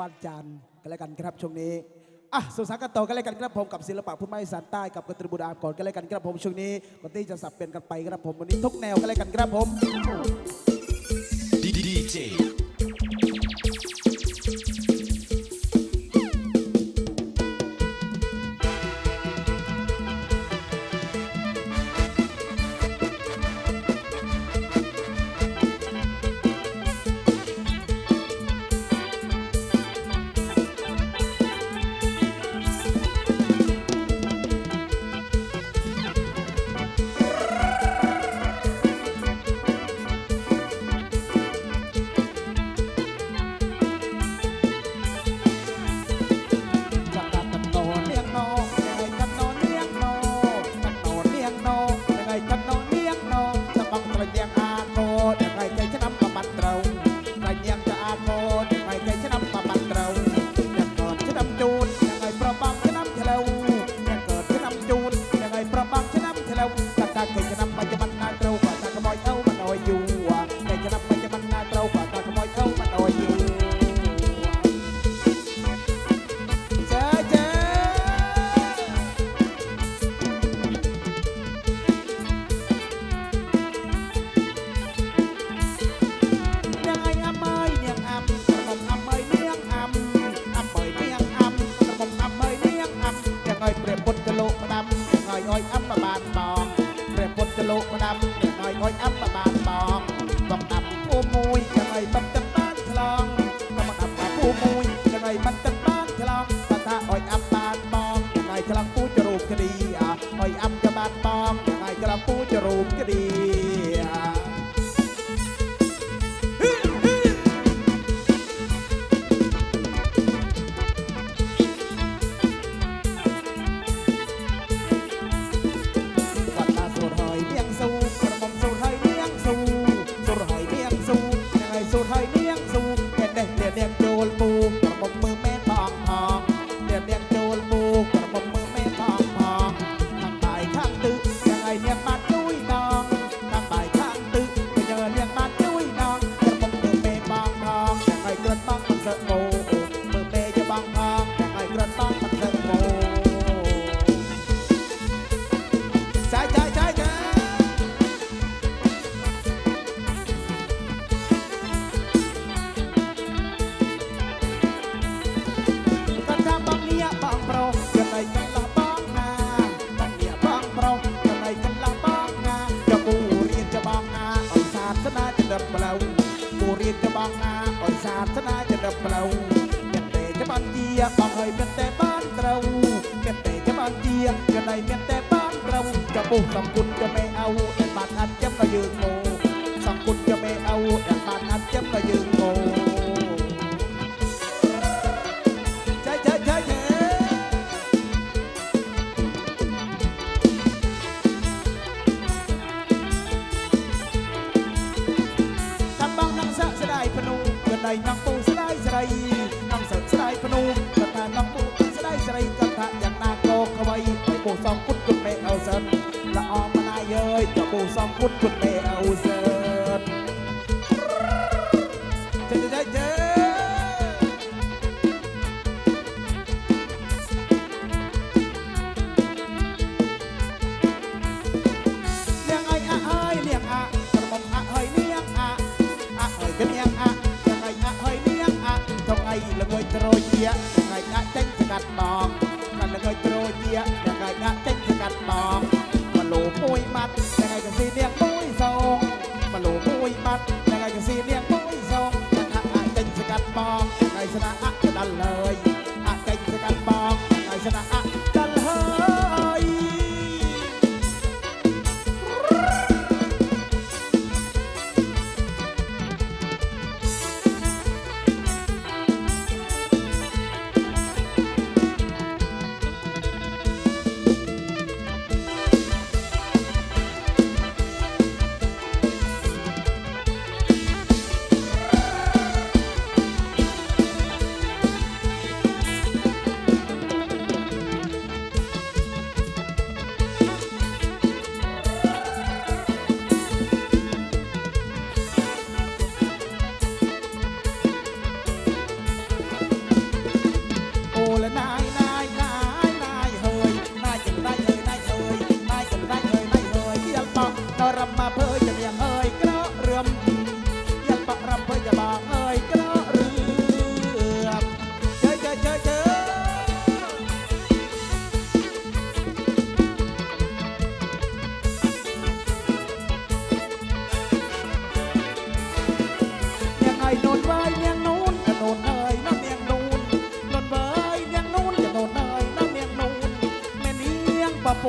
บ้านจันกันแล้วกันครับช่วงนี้อะสุสานกันต่อกันแล้วกันครับผมกับศิลปะผู้ไม้สานใต้กับกระตรบุดาก่อนกันแล้วกันครับผมช่วงนี้ก่อนที่จะสับเปลี่ยนกันไปครับผมวันนี้ทุกแนวกันแล้วกันครับผม DJ up เอยเป็นแต่บ้านเราเป็นแต่จะบ้านเจียก็ได้เป็นแต่บ้านเราจะปลูกสังคุณจะไม่เอาแอบบ้านอัดเจ็บก็ยืนโมสังคุณจะไม่เอาแอบบ้านอัดเจ็บก็ยืน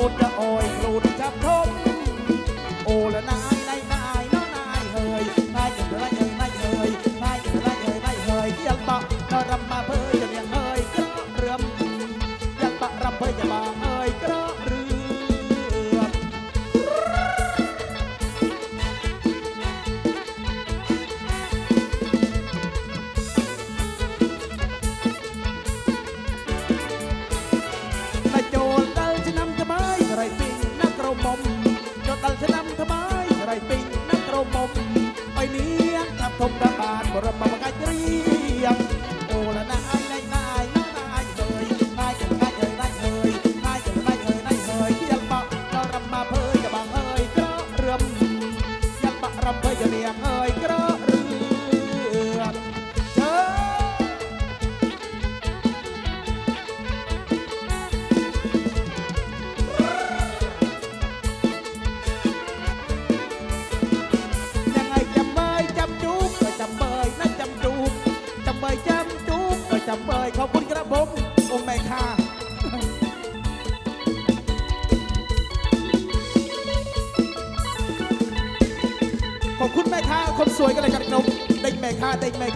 ปูดจะอ่อยโลุดจับโท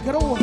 grow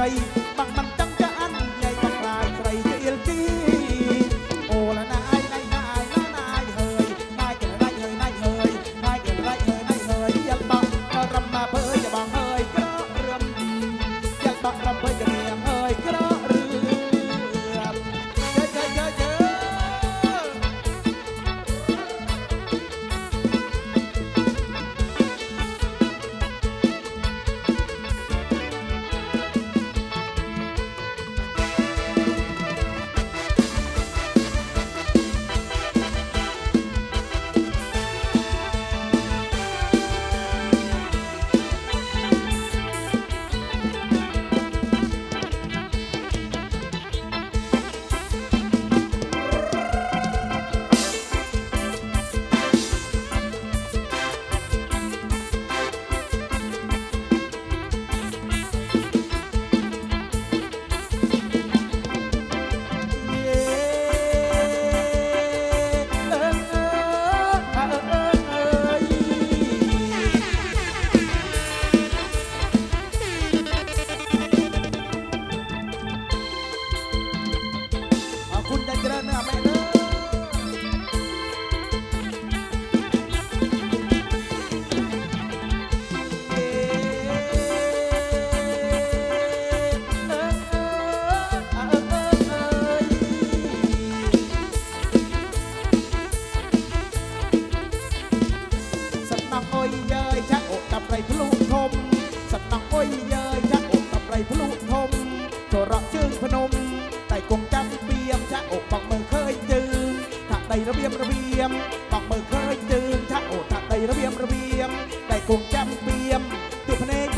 Aí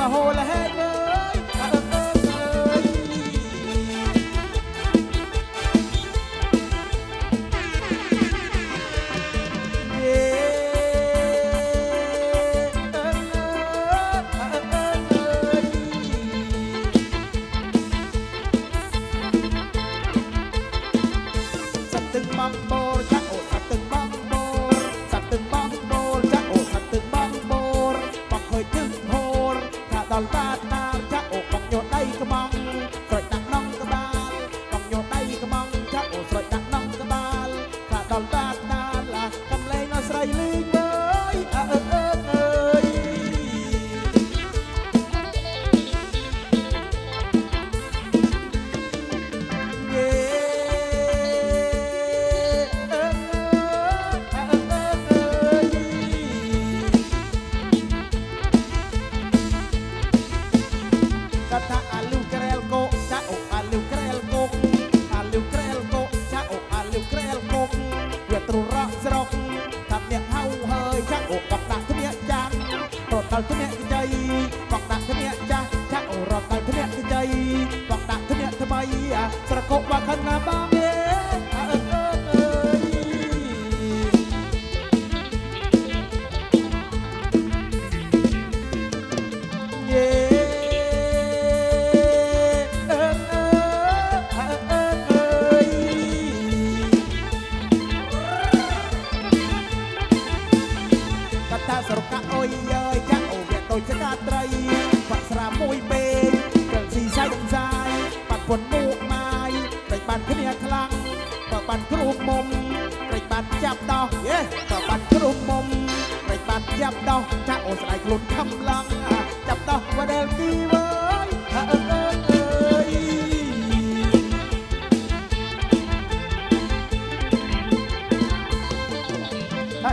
my whole head. up. ដល់គ្នាខ្ចីបកដាក់គ្នាចាស់ចាក់រត់ដល់គ្នាខ្ចីបកដាក់គ្នាថ្មីស្រកុកបាខណ្ណាបាสรุปกะโอ้ย ដោយចកាត្រីបាក់ស្រាមួយពេកកលស៊ីសាយដំសាយបាត់ពន្ធមុខម៉ាយត្រីបានគ្នាខ្លាំងបើបានគ្រូមុំត្រីបានចាប់ដោះយេបើបានគ្រូមុំត្រីបានចាប់ដោះចាប់អូនស្ដាយខ្លួនខំឡង់ចាប់ដោះវ៉ាដែលទីវើយអើអើអ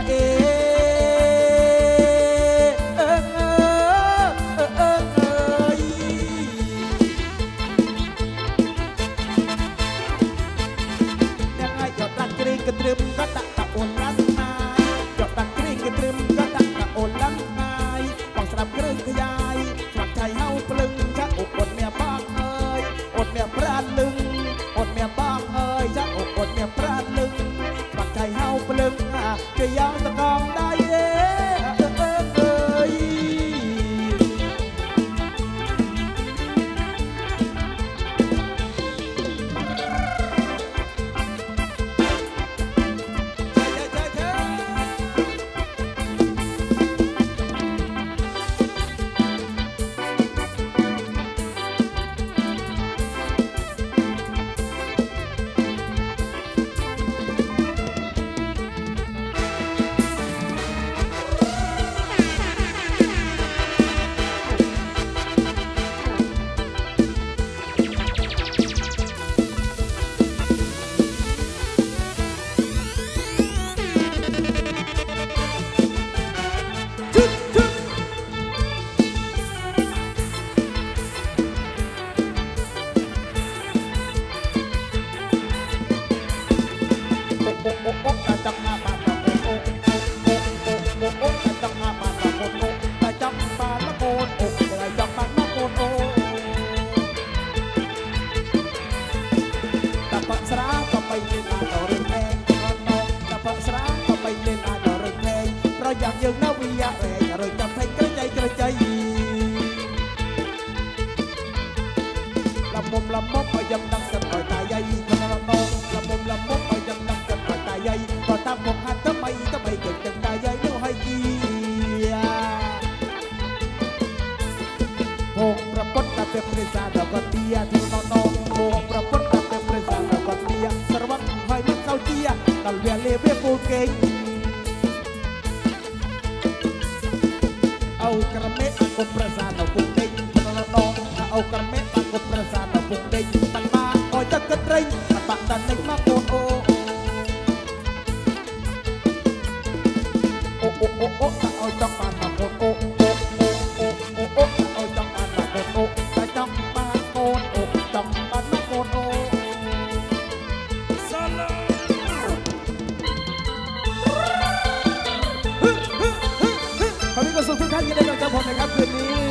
ើយអេุขทุกท่านยินดีต้อนรับผมในครับคืนนี้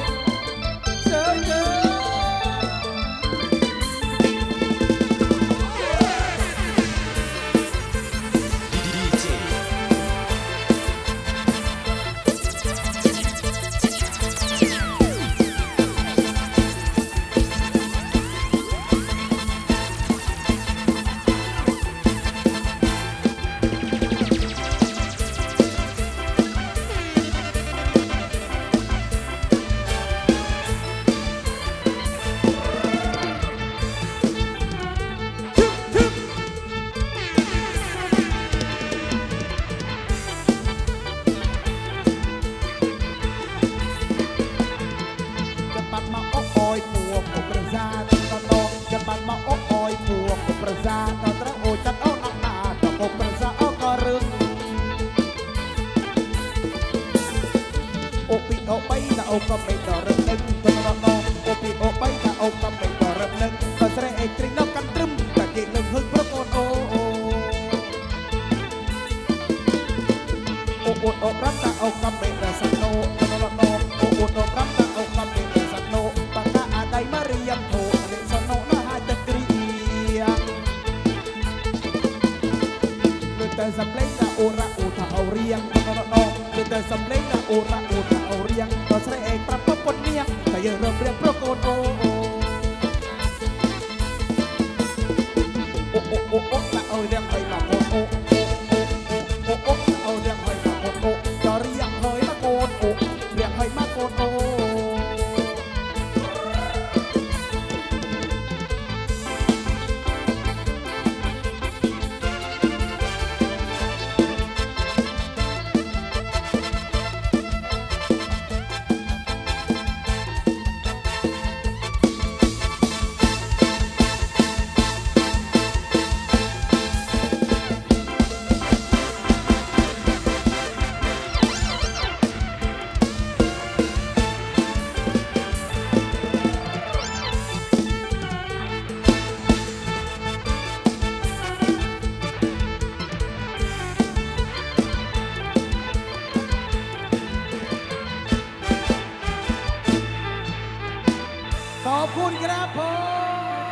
ปิโอไปนตาอกก็ไม่นอนเต้นตะระนอโอปิโอไปนะเอกก็ไม ประพบปนเนียก็ยังเริ่มเรียกโปรโกนโอโอโอโอโอโอโอโออโอโอโอโอโ